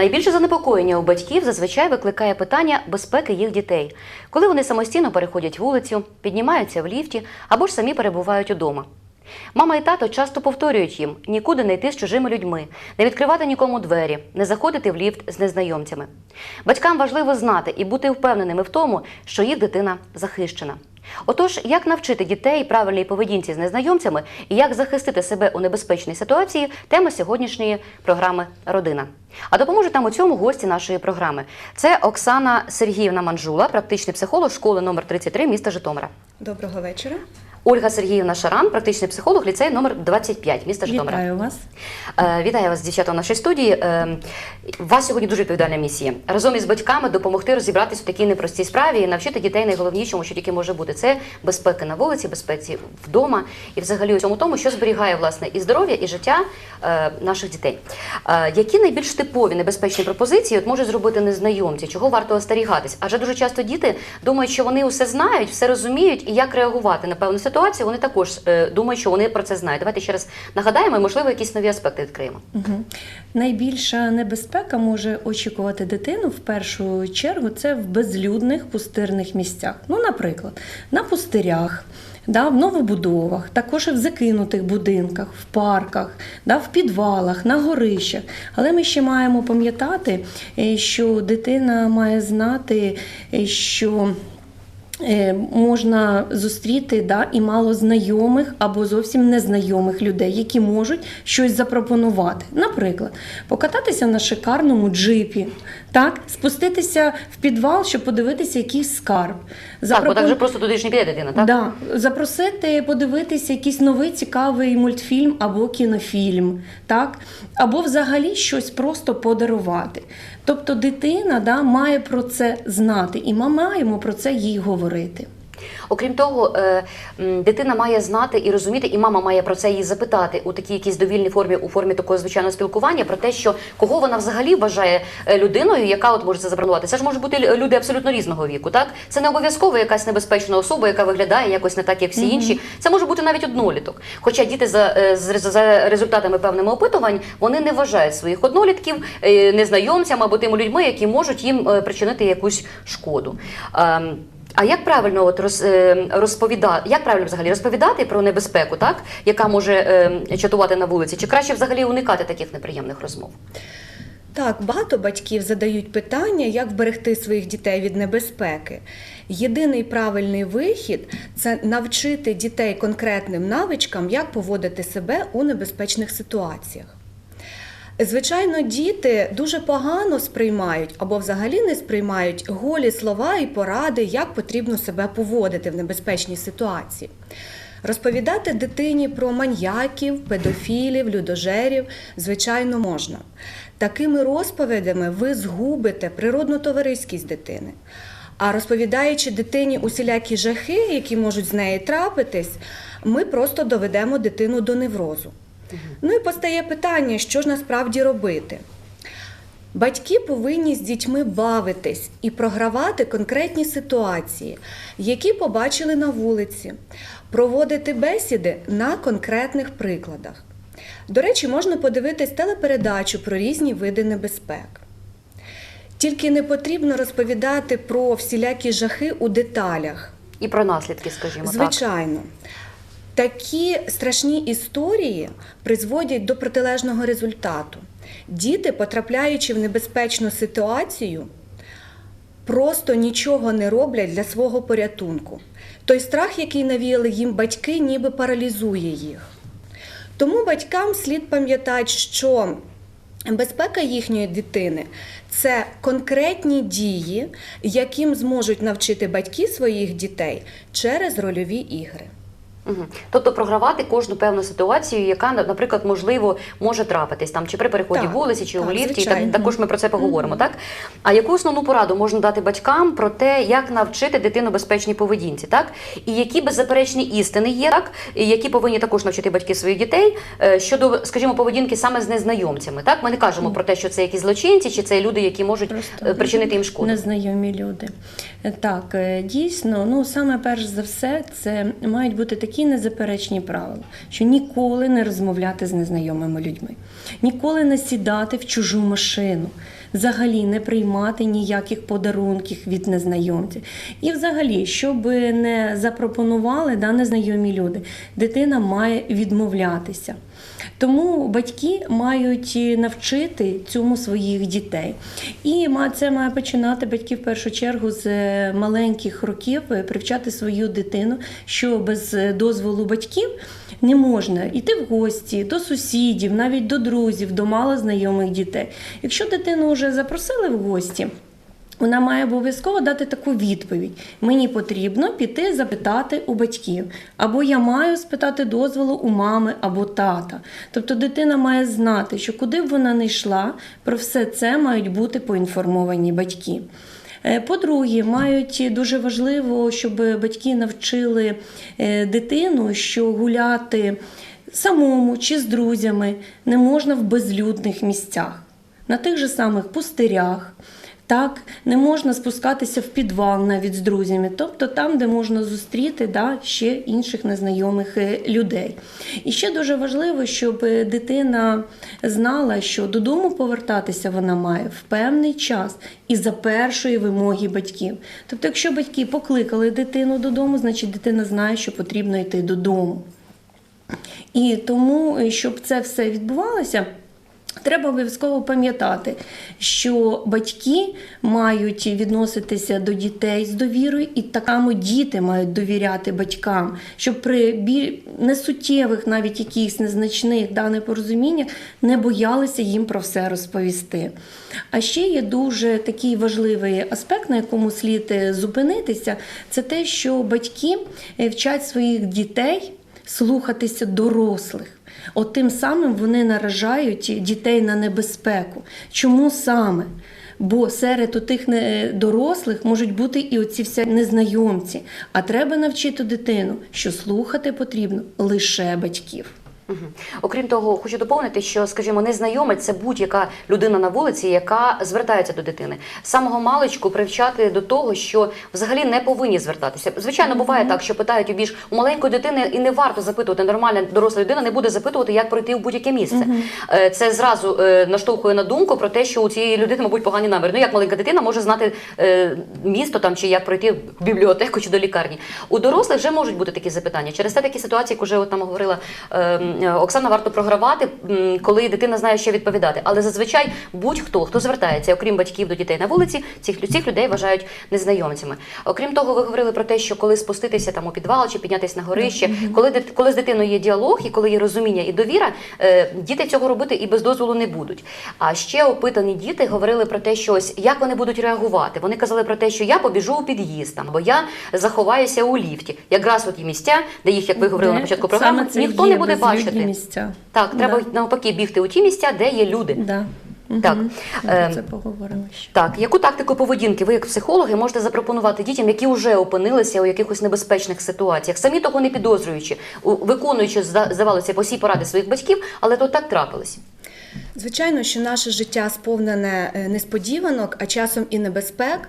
Найбільше занепокоєння у батьків зазвичай викликає питання безпеки їх дітей, коли вони самостійно переходять вулицю, піднімаються в ліфті або ж самі перебувають удома. Мама і тато часто повторюють їм нікуди не йти з чужими людьми, не відкривати нікому двері, не заходити в ліфт з незнайомцями. Батькам важливо знати і бути впевненими в тому, що їх дитина захищена. Отож, як навчити дітей правильній поведінці з незнайомцями і як захистити себе у небезпечній ситуації тема сьогоднішньої програми Родина. А допоможуть нам у цьому гості нашої програми. Це Оксана Сергіївна Манжула, практичний психолог школи номер 33 міста Житомира. Доброго вечора. Ольга Сергіївна Шаран, практичний психолог, ліцей номер 25 міста Житомира. Вітаю вас. Е, Вітаю вас, дівчата, в нашій студії. Е, У вас сьогодні дуже відповідальна місія. Разом із батьками допомогти розібратися в такій непростій справі і навчити дітей найголовнішому, що тільки може бути. Це безпеки на вулиці, безпеці вдома і взагалі у цьому тому, що зберігає власне і здоров'я, і життя е, наших дітей. Які найбільш типові небезпечні пропозиції от можуть зробити незнайомці? Чого варто остерігатись? Адже дуже часто діти думають, що вони усе знають, все розуміють, і як реагувати на певну ситуацію. Вони також е, думають, що вони про це знають. Давайте ще раз нагадаємо, і можливо якісь нові аспекти відкриємо. Угу. Найбільша небезпека може очікувати дитину в першу чергу це в безлюдних пустирних місцях. Ну, наприклад, на пустирях. Да, в новобудовах, також і в закинутих будинках, в парках, да, в підвалах, на горищах. Але ми ще маємо пам'ятати, е, що дитина має знати, е, що можна зустріти да, і мало знайомих або зовсім незнайомих людей, які можуть щось запропонувати. Наприклад, покататися на шикарному джипі, так, спуститися в підвал, щоб подивитися якийсь скарб. Так, бо так же просто туди ж не піде дитина, так? Да, запросити подивитися якийсь новий цікавий мультфільм або кінофільм, так? або взагалі щось просто подарувати. Тобто дитина да, має про це знати, і ми маємо про це їй говорити. Окрім того, е, дитина має знати і розуміти, і мама має про це її запитати у такій якійсь довільній формі, у формі такого звичайного спілкування, про те, що кого вона взагалі вважає е, людиною, яка от може це запропонувати. Це ж можуть бути люди абсолютно різного віку. Так це не обов'язково якась небезпечна особа, яка виглядає якось не так, як всі інші. Це може бути навіть одноліток. Хоча діти за, е, за результатами певними опитувань вони не вважають своїх однолітків незнайомцями або тими людьми, які можуть їм причинити якусь шкоду. А як правильно от роз, е, розповідати, як правильно взагалі розповідати про небезпеку, так яка може е, чатувати на вулиці? Чи краще взагалі уникати таких неприємних розмов? Так, багато батьків задають питання, як вберегти своїх дітей від небезпеки. Єдиний правильний вихід це навчити дітей конкретним навичкам, як поводити себе у небезпечних ситуаціях. Звичайно, діти дуже погано сприймають або взагалі не сприймають голі слова і поради, як потрібно себе поводити в небезпечній ситуації. Розповідати дитині про маньяків, педофілів, людожерів, звичайно, можна. Такими розповідями ви згубите природну товариськість дитини. А розповідаючи дитині усілякі жахи, які можуть з неї трапитись, ми просто доведемо дитину до неврозу. Ну і постає питання, що ж насправді робити. Батьки повинні з дітьми бавитись і програвати конкретні ситуації, які побачили на вулиці, проводити бесіди на конкретних прикладах. До речі, можна подивитись телепередачу про різні види небезпек. Тільки не потрібно розповідати про всілякі жахи у деталях. І про наслідки, скажімо так. Звичайно. Такі страшні історії призводять до протилежного результату. Діти, потрапляючи в небезпечну ситуацію, просто нічого не роблять для свого порятунку. Той страх, який навіяли їм батьки, ніби паралізує їх. Тому батькам слід пам'ятати, що безпека їхньої дитини це конкретні дії, яким зможуть навчити батьки своїх дітей через рольові ігри. Угу. Тобто програвати кожну певну ситуацію, яка, наприклад, можливо, може трапитись там чи при переході Так, вулиці, чи у так, ліфті. І так, також ми про це поговоримо. Так а яку основну пораду можна дати батькам про те, як навчити дитину безпечній поведінці, так і які беззаперечні істини є, так і які повинні також навчити батьки своїх дітей е, щодо, скажімо, поведінки саме з незнайомцями. Так, ми не кажемо про те, що це якісь злочинці, чи це люди, які можуть Просто е, причинити їм шкоду. Незнайомі люди. Так, е, дійсно, ну саме перш за все, це мають бути такі такі незаперечні правила, що ніколи не розмовляти з незнайомими людьми, ніколи не сідати в чужу машину. Взагалі не приймати ніяких подарунків від незнайомців. І взагалі, щоб не запропонували да, незнайомі люди, дитина має відмовлятися. Тому батьки мають навчити цьому своїх дітей. І це має починати батьки в першу чергу з е, маленьких років е, привчати свою дитину, що без е, дозволу батьків не можна йти в гості до сусідів, навіть до друзів, до малознайомих дітей. Якщо дитину вже запросили в гості. Вона має обов'язково дати таку відповідь: мені потрібно піти запитати у батьків, або я маю спитати дозволу у мами або тата. Тобто дитина має знати, що куди б вона не йшла, про все це мають бути поінформовані батьки. Е, По-друге, мають дуже важливо, щоб батьки навчили е, дитину, що гуляти самому чи з друзями не можна в безлюдних місцях, на тих же самих пустирях. Так, не можна спускатися в підвал навіть з друзями, тобто там, де можна зустріти да, ще інших незнайомих е, людей. І ще дуже важливо, щоб е, дитина знала, що додому повертатися вона має в певний час і за першої вимоги батьків. Тобто, якщо батьки покликали дитину додому, значить дитина знає, що потрібно йти додому. І тому, е, щоб це все відбувалося. Треба обов'язково пам'ятати, що батьки мають відноситися до дітей з довірою, і так само діти мають довіряти батькам, щоб при біль... несуттєвих, навіть якихось незначних да, непорозуміннях не боялися їм про все розповісти. А ще є дуже такий важливий аспект, на якому слід е, зупинитися, це те, що батьки е, вчать своїх дітей слухатися дорослих. От тим самим вони наражають дітей на небезпеку. Чому саме? Бо серед тих дорослих можуть бути і оці всі незнайомці. А треба навчити дитину, що слухати потрібно лише батьків. Окрім того, хочу доповнити, що, скажімо, незнайомець це будь-яка людина на вулиці, яка звертається до дитини. Самого маличку привчати до того, що взагалі не повинні звертатися. Звичайно, буває так, що питають у більш у маленької дитини, і не варто запитувати. Нормальна доросла людина не буде запитувати, як пройти в будь-яке місце. Е, Це зразу е, наштовхує на думку про те, що у цієї людини, мабуть, погані наміри. Ну як маленька дитина може знати е, місто там чи як пройти в бібліотеку чи до лікарні. У дорослих вже можуть бути такі запитання. Через це такі ситуації, як уже от там говорила е, м, Оксана, варто програвати, коли дитина знає, що відповідати. Але зазвичай будь-хто, хто звертається, окрім батьків до дітей на вулиці, цих, цих людей вважають незнайомцями. Окрім того, ви говорили про те, що коли спуститися там у підвал чи піднятися на горище, коли, коли з дитиною є діалог і коли є розуміння і довіра, е, діти цього робити і без дозволу не будуть. А ще опитані діти говорили про те, що ось як вони будуть реагувати. Вони казали про те, що я побіжу у під'їзд там, або я заховаюся у ліфті. Якраз от є місця, де їх, як ви говорили на початку програми, ніхто є не буде безлюдні бачити. місця. Так, треба Да. навпаки бігти у ті місця, де є люди. Да. Так. Ми Ем, це поговоримо ще. Так, яку тактику поведінки ви, як психологи, можете запропонувати дітям, які вже опинилися у якихось небезпечних ситуаціях, самі того не підозрюючи, виконуючи здавалося б, усі поради своїх батьків, але то так трапилось. Звичайно, що наше життя сповнене е, несподіванок, а часом і небезпек.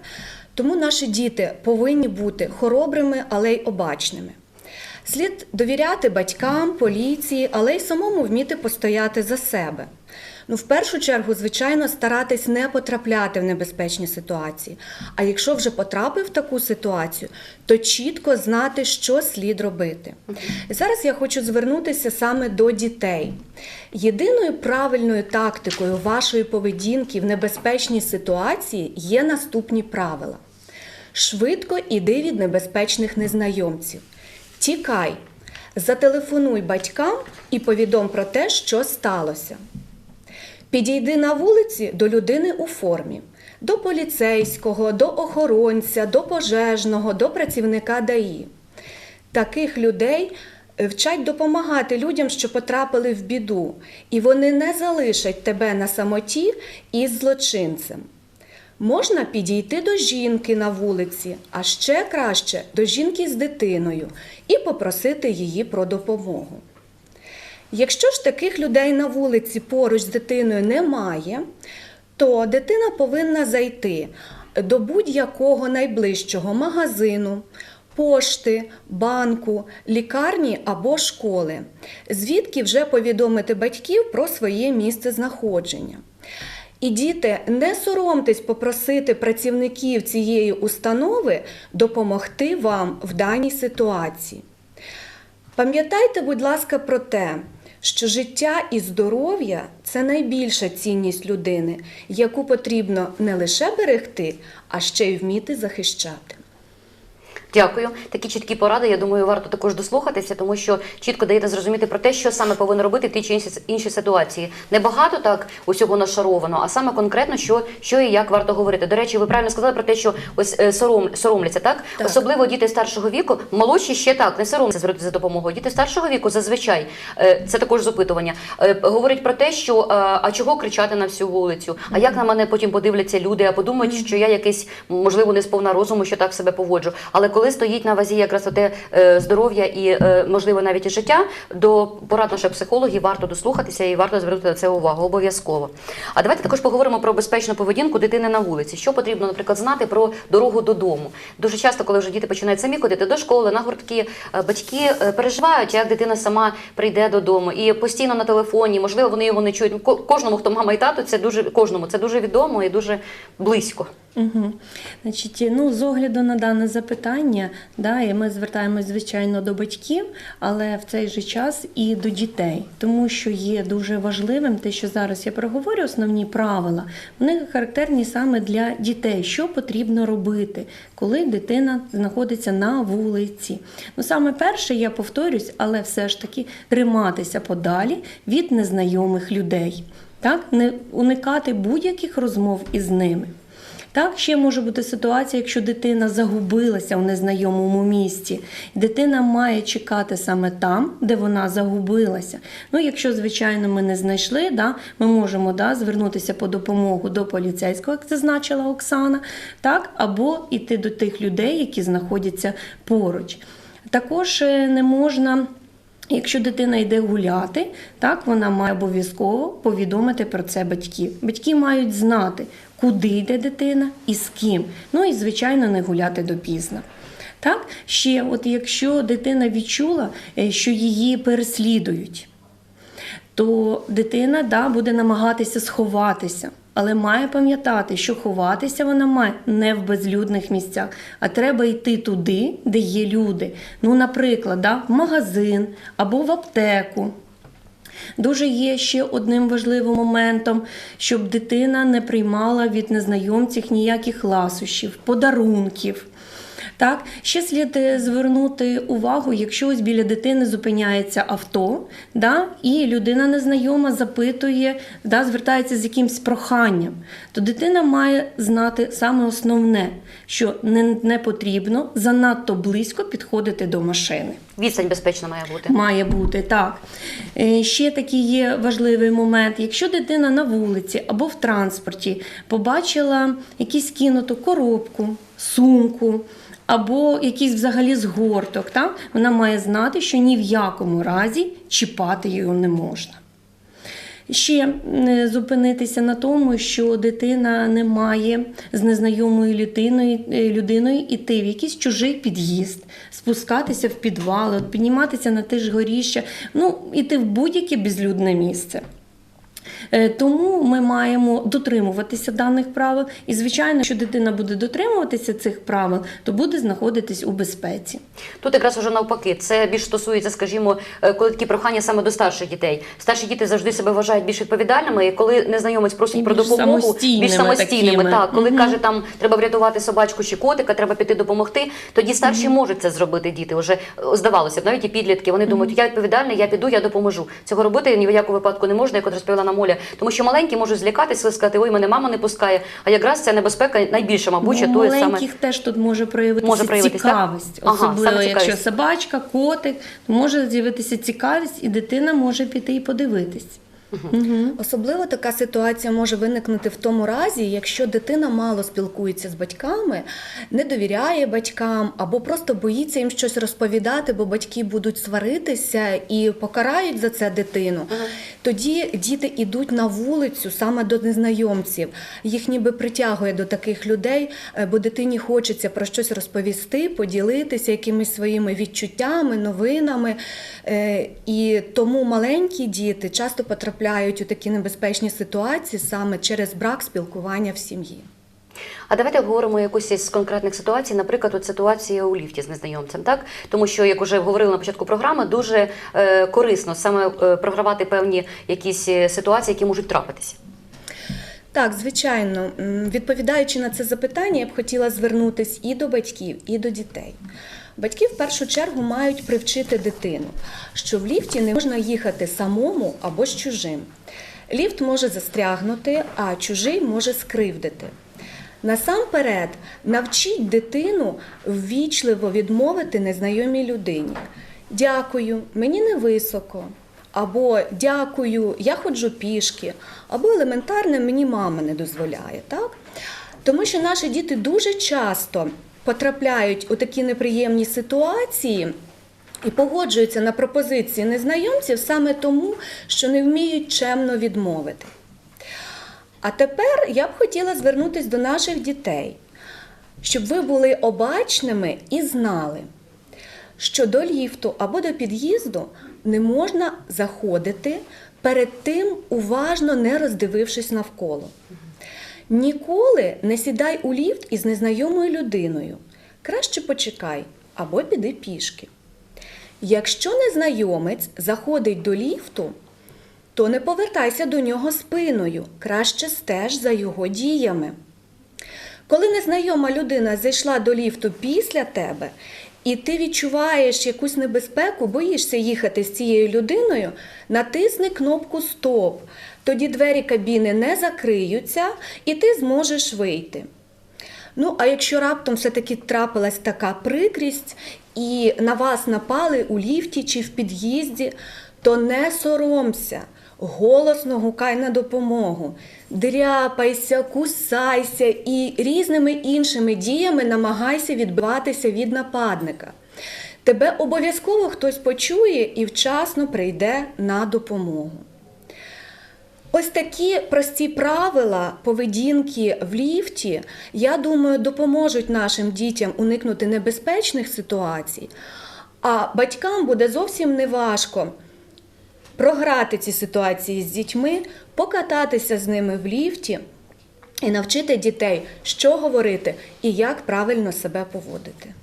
Тому наші діти повинні бути хоробрими, але й обачними. Слід довіряти батькам, поліції, але й самому вміти постояти за себе. Ну, в першу чергу, звичайно, старатись не потрапляти в небезпечні ситуації. А якщо вже потрапив в таку ситуацію, то чітко знати, що слід робити. І зараз я хочу звернутися саме до дітей. Єдиною правильною тактикою вашої поведінки в небезпечній ситуації є наступні правила: швидко іди від небезпечних незнайомців. Тікай, зателефонуй батькам і повідом про те, що сталося. Підійди на вулиці до людини у формі, до поліцейського, до охоронця, до пожежного, до працівника ДАІ. Таких людей вчать допомагати людям, що потрапили в біду, і вони не залишать тебе на самоті із злочинцем. Можна підійти до жінки на вулиці, а ще краще до жінки з дитиною і попросити її про допомогу. Якщо ж таких людей на вулиці поруч з дитиною немає, то дитина повинна зайти до будь-якого найближчого магазину, пошти, банку, лікарні або школи, звідки вже повідомити батьків про своє місце знаходження. І діти, не соромтесь попросити працівників цієї установи допомогти вам в даній ситуації. Пам'ятайте, будь ласка, про те, що життя і здоров'я це найбільша цінність людини, яку потрібно не лише берегти, а ще й вміти захищати. Дякую. Такі чіткі поради. Я думаю, варто також дослухатися, тому що чітко даєте зрозуміти про те, що саме повинно робити в тій чи іншій ситуації. Не багато так усього нашаровано, а саме конкретно, що, що і як варто говорити. До речі, ви правильно сказали про те, що ось е, сором, соромляться, так? Так. Особливо діти старшого віку, молодші ще так, не соромляться звернутися за допомогою. Діти старшого віку зазвичай е, це також з опитування. е, Говорять про те, що е, а чого кричати на всю вулицю? А як на мене потім подивляться люди, а подумають, що я якийсь можливо не сповна розуму, що так себе поводжу. Але коли стоїть на вазі якраз оте е, здоров'я і е, можливо навіть і життя, до порад наших психологів варто дослухатися і варто звернути на це увагу обов'язково. А давайте також поговоримо про безпечну поведінку дитини на вулиці. Що потрібно, наприклад, знати про дорогу додому. Дуже часто, коли вже діти починають самі ходити до школи, на гуртки, е, батьки переживають, як дитина сама прийде додому, і постійно на телефоні, можливо, вони його не чують. Ко- Кожному, хто мама і тато, це дуже кожному це дуже відомо і дуже близько. Угу. Значить, ну, з огляду на дане запитання, да, і ми звертаємось, звичайно, до батьків, але в цей же час і до дітей, тому що є дуже важливим те, що зараз я проговорю, основні правила, вони характерні саме для дітей, що потрібно робити, коли дитина знаходиться на вулиці. Ну, саме перше, я повторюсь, але все ж таки триматися подалі від незнайомих людей, так, не уникати будь-яких розмов із ними. Так, ще може бути ситуація, якщо дитина загубилася в незнайомому місці. Дитина має чекати саме там, де вона загубилася. Ну, якщо, звичайно, ми не знайшли, да, ми можемо да, звернутися по допомогу до поліцейського, як це значила Оксана, так, або йти до тих людей, які знаходяться поруч. Також е, не можна. Якщо дитина йде гуляти, так вона має обов'язково повідомити про це батьків. Батьки мають знати, куди йде дитина і з ким. Ну і звичайно не гуляти допізно. Так, ще, от якщо дитина відчула, е, що її переслідують, то дитина да, буде намагатися сховатися. Але має пам'ятати, що ховатися вона має не в безлюдних місцях, а треба йти туди, де є люди. Ну, наприклад, да, в магазин або в аптеку. Дуже є ще одним важливим моментом, щоб дитина не приймала від незнайомців ніяких ласощів, подарунків. Так, ще слід е, звернути увагу, якщо ось біля дитини зупиняється авто, да, і людина незнайома запитує, да, звертається з якимсь проханням, то дитина має знати саме основне, що не, не потрібно занадто близько підходити до машини. Відстань безпечна має бути. Має бути так. Е, Ще такий є важливий момент. Якщо дитина на вулиці або в транспорті побачила якусь кинуту коробку, сумку. Або якийсь взагалі згорток, так? вона має знати, що ні в якому разі чіпати його не можна. Ще зупинитися на тому, що дитина не має з незнайомою людиною, е, людиною іти в якийсь чужий під'їзд, спускатися в підвал, підніматися на те ж горіще, ну, іти в будь-яке безлюдне місце. Е, Тому ми маємо дотримуватися даних правил. І, звичайно, якщо дитина буде дотримуватися цих правил, то буде знаходитись у безпеці. Тут якраз уже навпаки, це більш стосується, скажімо, е, коли такі прохання саме до старших дітей. Старші діти завжди себе вважають більш відповідальними, і коли незнайомець просить І про більш допомогу, самостійними більш самостійними. такими. Так, коли Мгм. каже, там треба врятувати собачку чи котика, треба піти допомогти. Тоді старші можуть це зробити. Діти вже е, здавалося б, навіть і підлітки. Вони думають, я відповідальний, я піду, я допоможу. Цього робити ні в якому випадку не можна, як от розповіла нам Оля, тому що маленькі можуть злякатися, і сказати, ой, мене мама не пускає. А якраз ця небезпека найбільша, мабуть, Ну, чатує саме. маленьких теж тут може проявитися Може проявитись, так? цікавість. Ага, Особливо, саме якщо цікавість. собачка, котик, то може з'явитися цікавість, і дитина може піти і подивитись. Особливо така ситуація може виникнути в тому разі, якщо дитина мало спілкується з батьками, не довіряє батькам або просто боїться їм щось розповідати, бо батьки будуть сваритися і покарають за це дитину. Тоді діти йдуть на вулицю саме до незнайомців. Їх ніби притягує до таких людей, е, бо дитині хочеться про щось розповісти, поділитися якимись своїми відчуттями, новинами. Е, І тому маленькі діти часто потрапляють у такі небезпечні ситуації саме через брак спілкування в сім'ї. А давайте обговоримо якусь із конкретних ситуацій, наприклад, от ситуація у ліфті з незнайомцем, так тому що, як вже говорили на початку програми, дуже е, корисно саме е, програвати певні якісь е, ситуації, які можуть трапитися. Так, звичайно, відповідаючи на це запитання, я б хотіла звернутися і до батьків, і до дітей. Батьки в першу чергу мають привчити дитину, що в ліфті не можна їхати самому або з чужим. Ліфт може застрягнути, а чужий може скривдити. Насамперед, навчіть дитину ввічливо відмовити незнайомій людині. Дякую, мені не високо. Або дякую, я ходжу пішки, або елементарне мені мама не дозволяє. Так? Тому що наші діти дуже часто потрапляють у такі неприємні ситуації і погоджуються на пропозиції незнайомців саме тому, що не вміють чемно відмовити. А тепер я б хотіла звернутися до наших дітей, щоб ви були обачними і знали, що до ліфту або до під'їзду не можна заходити перед тим, уважно не роздивившись навколо. Ніколи не сідай у ліфт із незнайомою людиною. Краще почекай або піди пішки. Якщо незнайомець заходить до ліфту, то не повертайся до нього спиною, краще стеж за його діями. Коли незнайома людина зайшла до ліфту після тебе, і ти відчуваєш якусь небезпеку, боїшся їхати з цією людиною, натисни кнопку Стоп. Тоді двері кабіни не закриються, і ти зможеш вийти. Ну, а якщо раптом все-таки трапилась така прикрість, і на вас напали у ліфті чи в під'їзді, то не соромся, голосно гукай на допомогу, дряпайся, кусайся і різними іншими діями намагайся відбиватися від нападника. Тебе обов'язково хтось почує і вчасно прийде на допомогу. Ось такі прості правила поведінки в ліфті, я думаю, допоможуть нашим дітям уникнути небезпечних ситуацій, а батькам буде зовсім неважко програти ці ситуації з дітьми, покататися з ними в ліфті і навчити дітей, що говорити і як правильно себе поводити.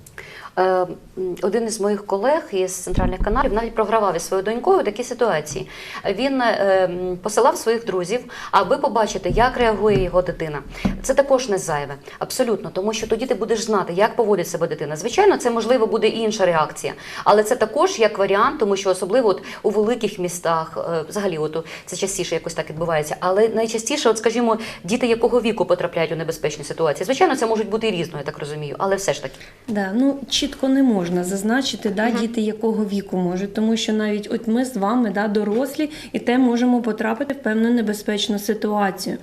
Один із моїх колег із центральних каналів навіть програвав із своєю донькою такі ситуації. Він е, посилав своїх друзів, аби побачити, як реагує його дитина. Це також не зайве, абсолютно, тому що тоді ти будеш знати, як поводить себе дитина. Звичайно, це можливо буде інша реакція, але це також як варіант, тому що особливо от у великих містах, е, взагалі, от це частіше якось так відбувається. Але найчастіше, от скажімо, діти якого віку потрапляють у небезпечні ситуації. Звичайно, це можуть бути і різно, я так розумію, але все ж таки. Да, ну чітко не можна зазначити, да, діти якого віку можуть, тому що навіть от ми з вами, да, дорослі, і те можемо потрапити в певну небезпечну ситуацію.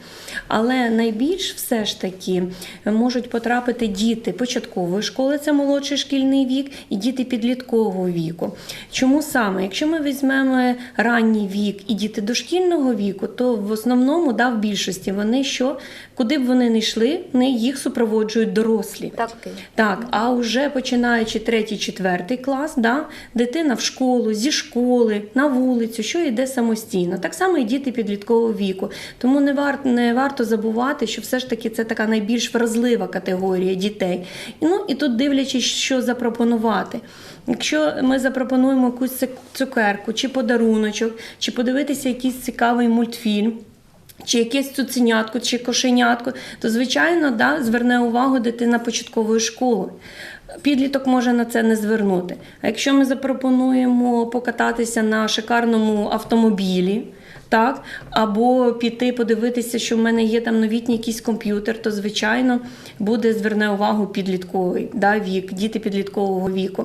Але найбільш все ж таки можуть потрапити діти початкової школи, це молодший шкільний вік, і діти підліткового віку. Чому саме? Якщо ми візьмемо ранній вік і діти дошкільного віку, то в основному да, в більшості вони що, куди б вони не йшли, вони їх супроводжують дорослі. Так. Так, а вже починаючи третій, четвертий клас, да, дитина в школу, зі школи, на вулицю, що йде самостійно. Так само і діти підліткового віку. Тому не варто не варто забувати, що все ж таки це така найбільш вразлива категорія дітей. Ну і тут дивлячись, що запропонувати. Якщо ми запропонуємо якусь цукерку чи подаруночок, чи подивитися якийсь цікавий мультфільм. Чи якесь цуценятко, чи кошенятко, то звичайно да, зверне увагу дитина початкової школи. Підліток може на це не звернути. А якщо ми запропонуємо покататися на шикарному автомобілі, Так, або піти подивитися, що в мене є там новітній якийсь комп'ютер, то звичайно буде зверне увагу підлітковий да, вік, діти підліткового віку.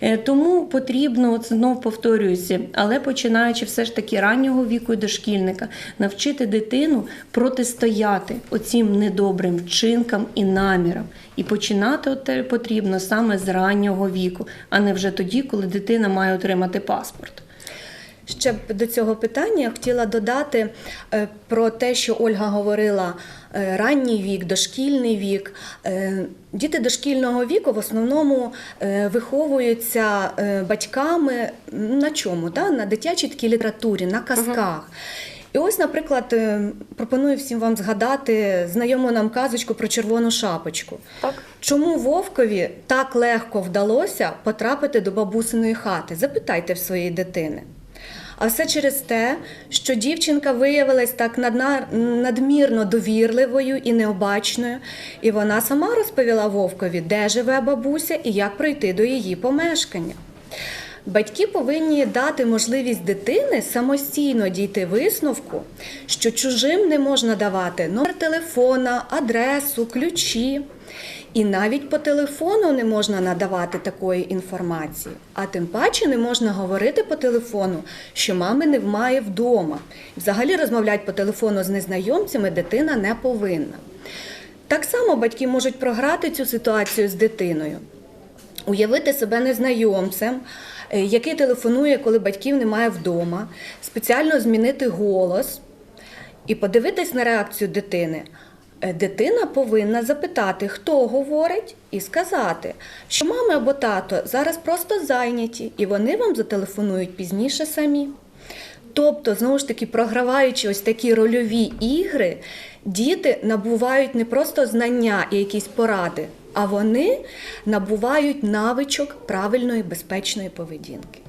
Е, Тому потрібно, от знов повторююся, але починаючи все ж таки раннього віку і дошкільника, навчити дитину протистояти оцім недобрим вчинкам і намірам. І починати от потрібно саме з раннього віку, а не вже тоді, коли дитина має отримати паспорт. Ще б до цього питання я хотіла додати е, про те, що Ольга говорила е, ранній вік, дошкільний вік. Е, Діти дошкільного віку в основному виховуються батьками на чому? На дитячій такій літературі, на казках. І ось, наприклад, е, пропоную всім вам згадати знайому нам казочку про червону шапочку. Так. Чому Вовкові так легко вдалося потрапити до бабусиної хати? Запитайте в своєї дитини. А все через те, що дівчинка виявилась так надмірно довірливою і необачною, і вона сама розповіла Вовкові, де живе бабуся і як пройти до її помешкання. Батьки повинні дати можливість дитини самостійно дійти висновку, що чужим не можна давати номер телефона, адресу, ключі. І навіть по телефону не можна надавати такої інформації, а тим паче не можна говорити по телефону, що мами немає вдома. Взагалі розмовляти по телефону з незнайомцями дитина не повинна. Так само батьки можуть програти цю ситуацію з дитиною уявити себе незнайомцем, який телефонує, коли батьків немає вдома, спеціально змінити голос і подивитись на реакцію дитини. Е, Дитина повинна запитати, хто говорить, і сказати, що мами або тато зараз просто зайняті, і вони вам зателефонують пізніше самі. Тобто, знову ж таки, програваючи ось такі рольові ігри, діти набувають не просто знання і якісь поради, а вони набувають навичок правильної безпечної поведінки.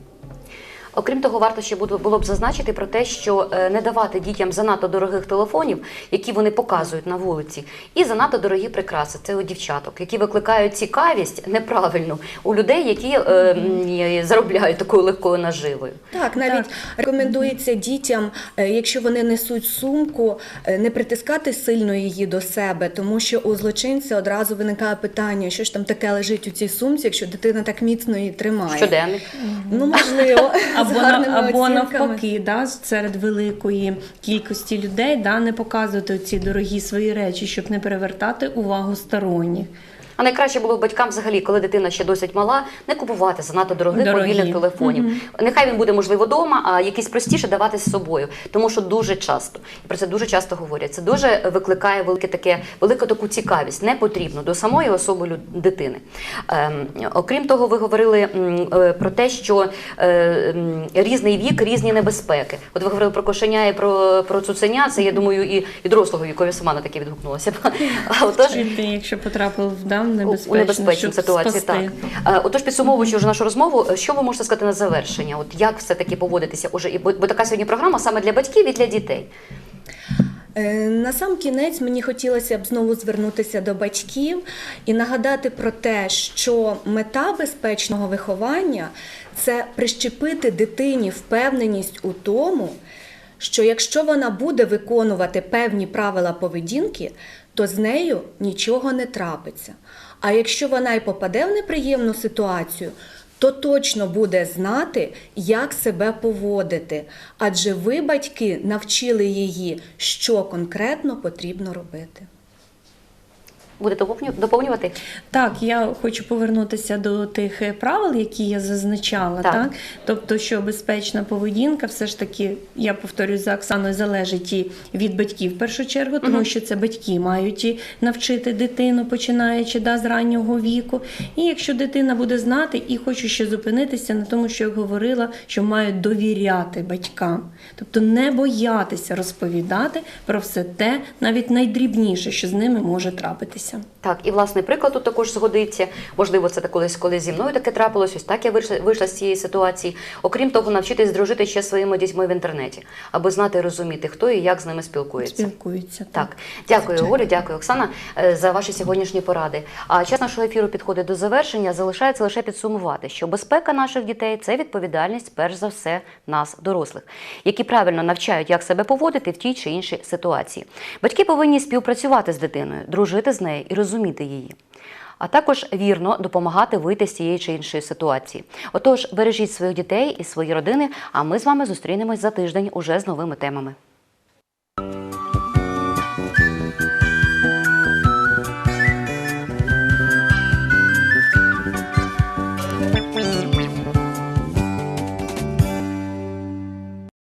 Окрім того, варто ще було, було б зазначити про те, що е, не давати дітям занадто дорогих телефонів, які вони показують на вулиці, і занадто дорогі прикраси. Це у дівчаток, які викликають цікавість неправильну у людей, які е, заробляють такою легкою наживою. Так, навіть рекомендується дітям, е, якщо вони несуть сумку, е, не притискати сильно її до себе, тому що у злочинця одразу виникає питання, що ж там таке лежить у цій сумці, якщо дитина так міцно її тримає. Щоденник. Ну можливо, Або, гарними на, або навпаки, да, серед великої кількості людей да, не показувати ці дорогі свої речі, щоб не перевертати увагу сторонніх. А найкраще було б батькам взагалі, коли дитина ще досить мала, не купувати занадто дорогих мобільних телефонів. Нехай він буде можливо вдома, а якісь простіше давати з собою, тому що дуже часто і про це дуже часто говорять. Це дуже викликає велике таке велику таку цікавість. Не потрібно до самої особи дитини. Ем, окрім того, ви говорили м, е, про те, що е, різний вік, різні небезпеки. От ви говорили про кошеня і про, про цуценя. Це я думаю, і, і дорослого віку я сама на таке відгукнулася. Отож, якщо потрапив в у небезпечну, ситуацію. спасти. Так. Е, Отож, підсумовуючи вже нашу розмову, що ви можете сказати на завершення? От як все таки поводитися уже? І бо, бо така сьогодні програма саме для батьків і для дітей. Е, На сам кінець мені хотілося б знову звернутися до батьків і нагадати про те, що мета безпечного виховання це прищепити дитині впевненість у тому, що якщо вона буде виконувати певні правила поведінки, то з нею нічого не трапиться. А якщо вона й попаде в неприємну ситуацію, то точно буде знати, як себе поводити. Адже ви, батьки, навчили її, що конкретно потрібно робити. Доповню- доповнювати? Так, я хочу повернутися до тих е, правил, які я зазначала. Так. Так. Тобто, що безпечна поведінка, все ж таки, я повторюю за Оксаною, залежить і від батьків в першу чергу, тому що це батьки мають і навчити дитину, починаючи да, з раннього віку. І якщо дитина буде знати, і хочу ще зупинитися на тому, що я говорила, що мають довіряти батькам, тобто не боятися розповідати про все те, навіть найдрібніше, що з ними може трапитися. Спілкуватися. Так, і власний приклад тут також згодиться. Можливо, це колись, коли зі мною таке трапилось, ось так я вийшла, вийшла з цієї ситуації. Окрім того, навчитись дружити ще своїми дітьми в інтернеті, аби знати і розуміти, хто і як з ними спілкується. Спілкуються. Так, дякую, Звичайно. Олю, дякую, Оксана, е, за ваші сьогоднішні поради. А час нашого ефіру підходить до завершення. Залишається лише підсумувати, що безпека наших дітей це відповідальність, перш за все, нас, дорослих, які правильно навчають, як себе поводити в тій чи іншій ситуації. Батьки повинні співпрацювати з дитиною, дружити з нею і розуміти її. А також вірно допомагати вийти з цієї чи іншої ситуації. Отож, бережіть своїх дітей і свої родини. А ми з вами зустрінемось за тиждень уже з новими темами.